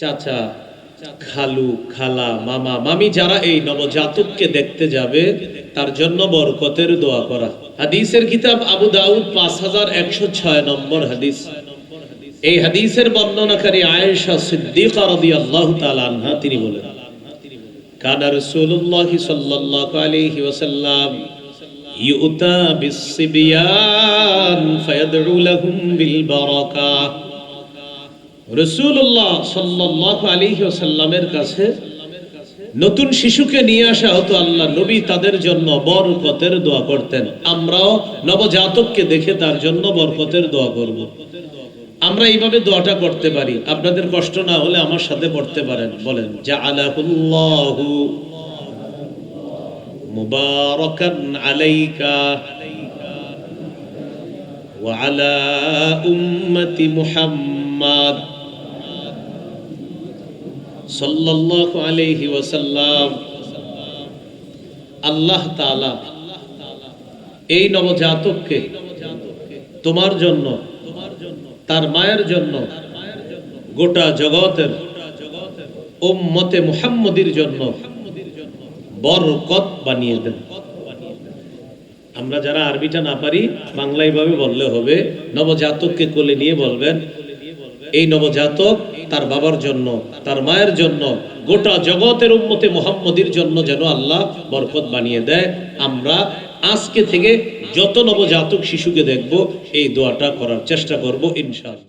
চাচা, খালু, খালা, মামা, মামি যারা এই নবজাতককে দেখতে যাবে, তার জন্য বরকতের দোয়া করা। হাদিসের কিতাব আবু দাউদ পাঁচ হাজার একশো ছয় নম্বর হাদিস। এই হাদিসের বর্ণনাকারী আয়েশা সিদ্দিকা রাদিয়াল্লাহু তাআলা আনহা তিনি বলেন, কানা রাসূলুল্লাহ সাল্লাল্লাহু আলাইহি ওয়াসাল্লাম ইউতা বিসসিবিয়ান ফায়াদউ লাহুম বিল বারাকাহ রসুল্লাহ সাল্লাহ আলী সাল্লামের কাছে নতুন শিশুকে নিয়ে আসা হতো আল্লাহ নবী তাদের জন্য বরকতের দোয়া করতেন আমরাও নবজাতককে দেখে তার জন্য বরকতের দোয়া করব। আমরা এইভাবে দোয়াটা করতে পারি আপনাদের কষ্ট না হলে আমার সাথে পড়তে পারেন বলেন যা আলাহুল্লাহু মুবারাকান আলাইকা وعلى أمة محمد আল্লাহ এই নবজাতককে তোমার জন্য, তার মায়ের জন্য গোটা জগতের উম্মতে মুহাম্মদির জন্য বরকত বানিয়ে দেন। আমরা যারা আরবিটা না পারি, বাংলায় ভাবে বললে হবে, নবজাতককে কোলে নিয়ে বলবেন, এই নবজাতক তার বাবার জন্য, তার মায়ের জন্য, গোটা জগতের উন্মতে মোহাম্মদীর জন্য যেন আল্লাহ বরকত বানিয়ে দেয়। আমরা আজকে থেকে যত নবজাতক শিশুকে দেখব, এই দোয়াটা করার চেষ্টা করব ইনশাআল্লাহ।